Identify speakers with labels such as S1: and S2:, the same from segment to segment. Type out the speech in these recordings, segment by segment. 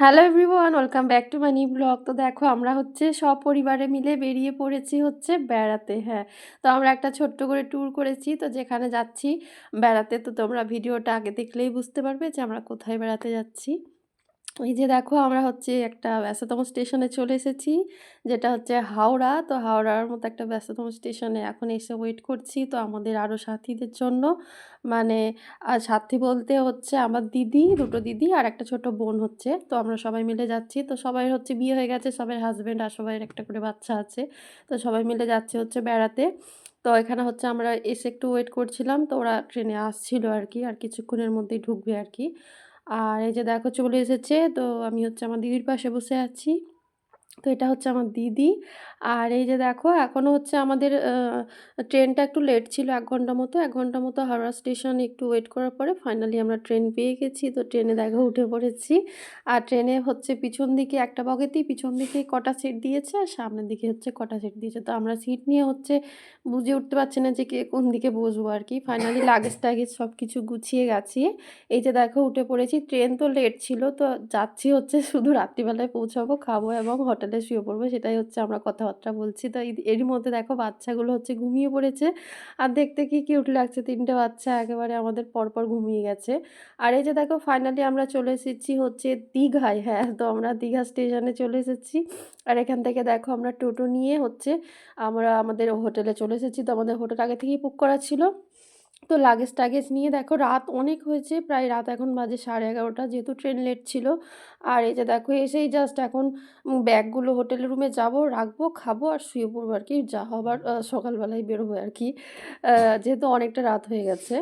S1: Hello everyone welcome back to money blog তো দেখো, আমরা হচ্ছে সপরিবারে মিলে বেরিয়ে পড়েছি হচ্ছে বেড়াতে হ্যাঁ। তো আমরা একটা ছোট্ট করে ট্যুর করেছি, তো যেখানে যাচ্ছি বেড়াতে, তো তোমরা ভিডিওটা আগে দেখলেই বুঝতে পারবে যে আমরা কোথায় বেড়াতে যাচ্ছি। এই যে দেখো, আমরা হচ্ছে একটা ব্যস্ততম স্টেশনে চলে এসেছি, যেটা হচ্ছে হাওড়া। তো হাওড়ার মতো একটা ব্যস্ততম স্টেশনে এখন এসে ওয়েট করছি, তো আমাদের আরও সাথীদের জন্য। মানে আর সাথী বলতে হচ্ছে আমার দিদি, দুটো দিদি আর একটা ছোট বোন হচ্ছে। তো আমরা সবাই মিলে যাচ্ছি। তো সবাই হচ্ছে বিয়ে হয়ে গেছে, সবাই হাজব্যান্ড আর সবাই একটা করে বাচ্চা আছে। তো সবাই মিলে যাচ্ছে হচ্ছে বেড়াতে। তো এখানে হচ্ছে আমরা এসে একটু ওয়েট করছিলাম, তো ওরা ট্রেনে আসছিল আর কি, আর কিছুক্ষণের মধ্যেই ঢুকবে আর কি। আর এই যে দেখো চলে এসেছে তো আমি হচ্ছে আমার দিদির পাশে বসে আছি। তো এটা হচ্ছে আমার দিদি। আর এই যে দেখো এখনও হচ্ছে আমাদের ট্রেনটা একটু লেট ছিল এক ঘণ্টা মতো। এক ঘণ্টা মতো হাওড়া স্টেশন একটু ওয়েট করার পরে ফাইনালি আমরা ট্রেন পেয়ে গেছি। তো ট্রেনে দেখো উঠে পড়েছি। আর ট্রেনে হচ্ছে পিছন দিকে একটা বগেতেই পিছন দিকে কটা সিট দিয়েছে আর সামনের দিকে হচ্ছে কটা সিট দিয়েছে। তো আমরা সিট নিয়ে হচ্ছে বুঝে উঠতে পারছি না যে কে কোন দিকে বসবো আর কি। ফাইনালি লাগেজ টাগেজ সব কিছু গুছিয়ে গাছিয়ে এই যে দেখো উঠে পড়েছি ট্রেন তো লেট ছিল। তো যাচ্ছি হচ্ছে শুধু রাত্রিবেলায় পৌঁছাবো, খাব এবং হোটেলে শুয়ে পড়ব, সেটাই হচ্ছে আমরা কথাবার্তা বলছি। তো এরই মধ্যে দেখো বাচ্চাগুলো হচ্ছে ঘুমিয়ে পড়েছে। আর দেখতে কি কিউট লাগছে তিনটে বাচ্চা, একেবারে আমাদের পরপর ঘুমিয়ে গেছে। আর এই যে দেখো ফাইনালি আমরা চলে এসেছি হচ্ছে দীঘায়। হ্যাঁ তো আমরা দীঘা স্টেশনে চলে এসেছি। আর এখান থেকে দেখো আমরা টোটো নিয়ে হচ্ছে আমরা আমাদের হোটেলে চলে এসেছি। তো আমাদের হোটেল আগে থেকেই বুক করা ছিল। তো লাগেজ টাগেজ নিয়ে দেখো রাত অনেক হয়েছে, প্রায় রাত এখন বাজে সাড়ে এগারোটা যেহেতু ট্রেন লেট ছিল। আর এই যে দেখো এসেই জাস্ট এখন ব্যাগগুলো হোটেলের রুমে যাব, রাখব, খাব আর শুয়ে পড়ব আর কি। যা হবার সকালবেলায় বেরোবো আর কি। যেহেতু অনেকটা রাত হয়ে গেছে।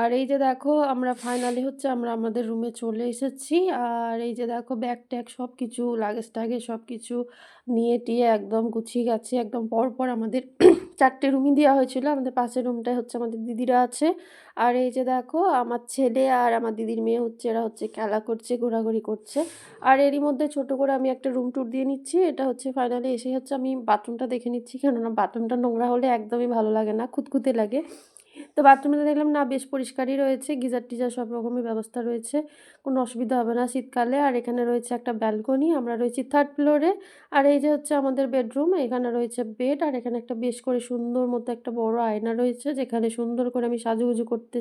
S1: আর এই যে দেখো আমরা ফাইনালি হচ্ছে আমরা আমাদের রুমে চলে এসেছি। আর এই যে দেখো ব্যাগ ট্যাগ সব কিছু লাগেজ টাগেজ সব কিছু নিয়ে টিয়ে একদম গুছিয়ে গেছে। একদম পরপর আমাদের চারটে রুমই দেওয়া হয়েছিল। আমাদের পাশের রুমটাই হচ্ছে আমাদের দিদিরা আছে। আর এই যে দেখো, আমার ছেলে আর আমার দিদির মেয়ে হচ্ছে, এরা হচ্ছে খেলা করছে, ঘোরাঘুরি করছে। আর এরই মধ্যে ছোট করে আমি একটা রুম ট্যুর দিয়ে নিচ্ছি। এটা হচ্ছে ফাইনালি এসে হচ্ছে আমি বাথরুমটা দেখে নিচ্ছি। কেননা বাথরুমটা নোংরা হলে একদমই ভালো লাগে না, খুঁতখুঁতে লাগে। তো বাথরুমে দেখলাম, না, বেশ পরিষ্কারই রয়েছে। গিজার টিজার সব রকমই ব্যবস্থা রয়েছে। কোনো অসুবিধা হবে না শীতকালে। আর এখানে রয়েছে একটা ব্যালকনি আমরা রয়েছি থার্ড ফ্লোরে আর এই যে হচ্ছে আমাদের বেডরুম এখানে রয়েছে বেড আর এখানে একটা বেশ করে সুন্দর মতো একটা বড় আয়না রয়েছে, যেখানে সুন্দর করে আমি সাজুগুজু করতে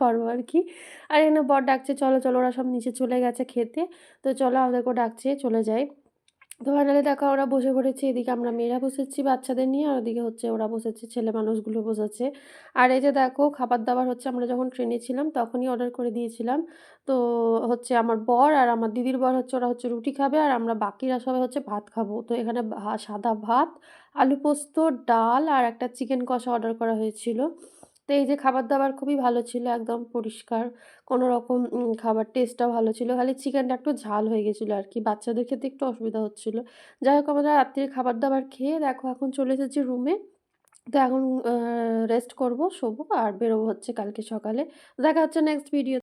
S1: পারব আর কি। আর এখানে বর ডাকছে, চলো চলো, ওরা সব নিচে চলে গেছে খেতে। তো চলো, আমাদেরকেও ডাকছে, চলে যাই। তো ফাইনালি দেখো ওরা বসে পড়েছে, এদিকে আমরা মেয়েরা বসেছি, বাচ্চাদের নিয়ে, আর ওদিকে হচ্ছে ওরা বসেছে, ছেলে মানুষগুলো বসেছে। আর এই যে দেখো, খাবার দাবার হচ্ছে আমরা যখন ট্রেনে ছিলাম, তখনই অর্ডার করে দিয়েছিলাম। তো হচ্ছে আমার বর আর আমার দিদির বর হচ্ছে, ওরা হচ্ছে রুটি খাবে, আর আমরা বাকিরা সবাই হচ্ছে ভাত খাব। তো এখানে সাদা ভাত, আলু পোস্ত, ডাল, আর একটা চিকেন কষা অর্ডার করা হয়েছিল। তো এই যে খাবার দাবার খুবই ভালো ছিল, একদম পরিষ্কার। কোনো রকম খাবার টেস্টটাও ভালো ছিল। খালি চিকেনটা একটু ঝাল হয়ে গেছিল আর কি। বাচ্চাদের খেতে একটু অসুবিধা হচ্ছিল। যাই হোক, আমরা রাত্রির খাবার দাবার খেয়ে দেখো, এখন চলে এসেছি রুমে তো এখন রেস্ট করব, শোবো আর বেরোবো হচ্ছে কালকে সকালে। দেখা হচ্ছে নেক্সট ভিডিও